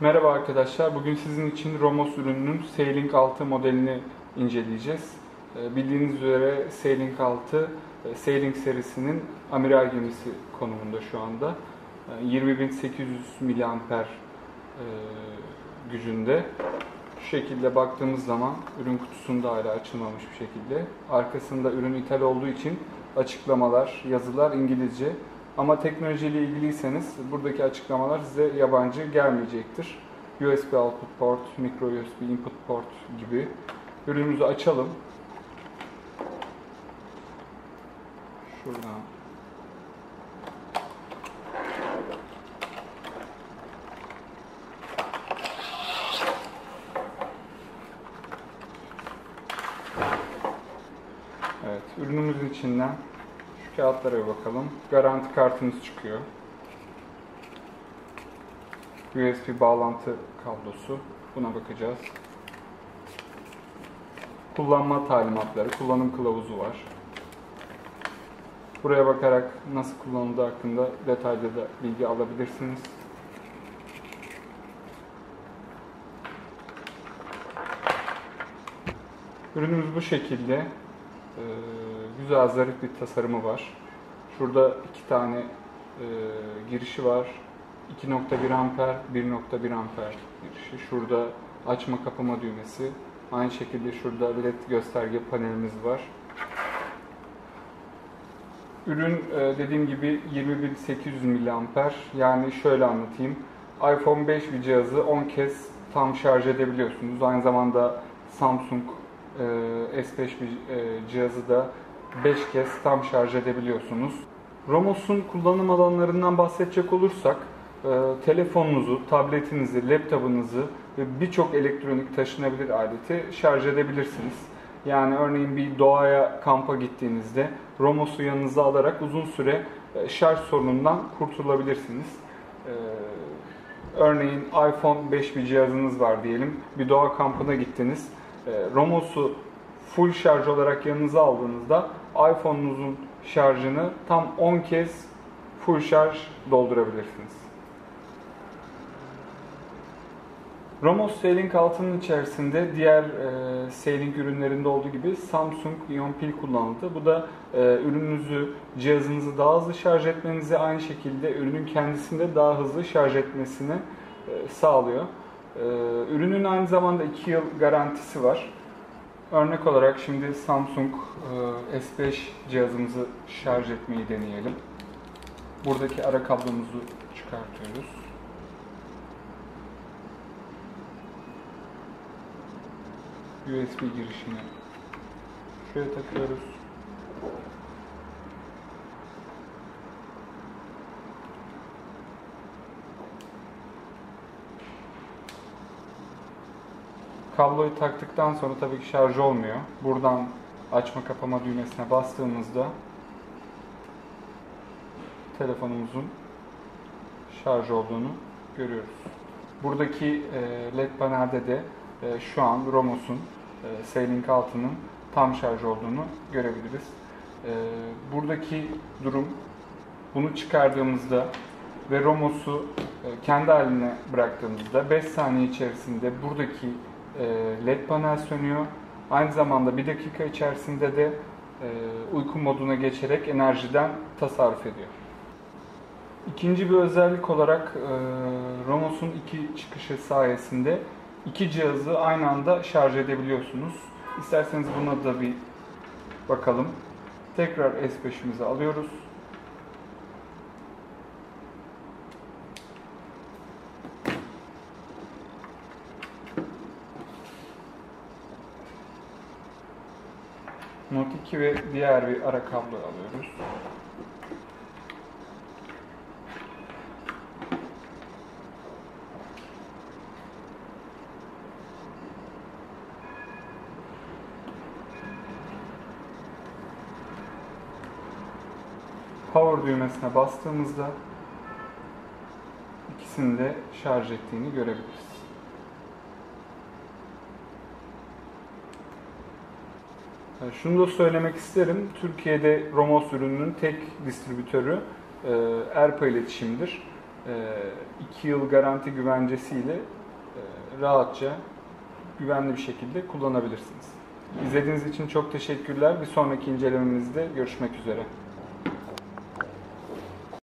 Merhaba arkadaşlar. Bugün sizin için Romos ürününün Sailing 6 modelini inceleyeceğiz. Ee, Bildiğiniz üzere Sailing 6 e, Sailing serisinin amiral gemisi konumunda şu anda. Ee, 20.800 mAh e, gücünde. Şu şekilde baktığımız zaman ürün kutusunda hala açılmamış bir şekilde. Arkasında ürün ithal olduğu için açıklamalar, yazılar İngilizce. Ama teknolojiyle ilgiliyseniz buradaki açıklamalar size yabancı gelmeyecektir. USB output port, micro USB input port gibi. Ürünümüzü açalım. Şuradan. Evet, ürünümüzün içinden kağıtlara bakalım. Garanti kartımız çıkıyor. USB bağlantı kablosu. Buna bakacağız. Kullanma talimatları, kullanım kılavuzu var. Buraya bakarak nasıl kullanıldığı hakkında detaylı da bilgi alabilirsiniz. Ürünümüz bu şekilde. Ee, güzel zarif bir tasarımı var. Şurada iki tane e, girişi var. 2.1 amper, 1.1 amper girişi. Şurada açma kapama düğmesi. Aynı şekilde şurada led gösterge panelimiz var. Ürün e, dediğim gibi 20.800 mAh. Yani şöyle anlatayım. iPhone 5 bir cihazı 10 kez tam şarj edebiliyorsunuz. Aynı zamanda Samsung e, S5 bir e, cihazı da 5 kez tam şarj edebiliyorsunuz. Romos'un kullanım alanlarından bahsedecek olursak e, telefonunuzu, tabletinizi, laptopunuzu ve birçok elektronik taşınabilir aleti şarj edebilirsiniz. Yani örneğin bir doğaya kampa gittiğinizde Romos'u yanınıza alarak uzun süre e, şarj sorunundan kurtulabilirsiniz. E, örneğin iPhone 5 bir cihazınız var diyelim. Bir doğa kampına gittiniz. Romos'u full şarj olarak yanınıza aldığınızda iPhone'unuzun şarjını tam 10 kez full şarj doldurabilirsiniz. Romos Sailing 6'nın içerisinde diğer e, Sailing ürünlerinde olduğu gibi Samsung ion pil kullanıldı. Bu da e, ürününüzü, cihazınızı daha hızlı şarj etmenizi aynı şekilde ürünün kendisinde daha hızlı şarj etmesini e, sağlıyor. E, ürünün aynı zamanda 2 yıl garantisi var. Örnek olarak şimdi Samsung e, S5 cihazımızı şarj etmeyi deneyelim. Buradaki ara kablomuzu çıkartıyoruz. USB girişini şuraya takıyoruz. Kabloyu taktıktan sonra tabii ki şarj olmuyor. Buradan açma kapama düğmesine bastığımızda telefonumuzun şarj olduğunu görüyoruz. Buradaki led panelde de e, şu an Romos'un e, Sailing 6'nın tam şarj olduğunu görebiliriz. E, buradaki durum bunu çıkardığımızda ve Romos'u kendi haline bıraktığımızda 5 saniye içerisinde buradaki led panel sönüyor. Aynı zamanda 1 dakika içerisinde de uyku moduna geçerek enerjiden tasarruf ediyor. İkinci bir özellik olarak Romos'un iki çıkışı sayesinde iki cihazı aynı anda şarj edebiliyorsunuz. İsterseniz buna da bir bakalım. Tekrar S5'imizi alıyoruz. Note 2 ve diğer bir ara kablo alıyoruz. power düğmesine bastığımızda ikisini de şarj ettiğini görebiliriz. Şunu da söylemek isterim. Türkiye'de Romos ürününün tek distribütörü e, Erpa iletişimdir. 2 yıl garanti güvencesiyle e, rahatça, güvenli bir şekilde kullanabilirsiniz. İzlediğiniz için çok teşekkürler. Bir sonraki incelememizde görüşmek üzere.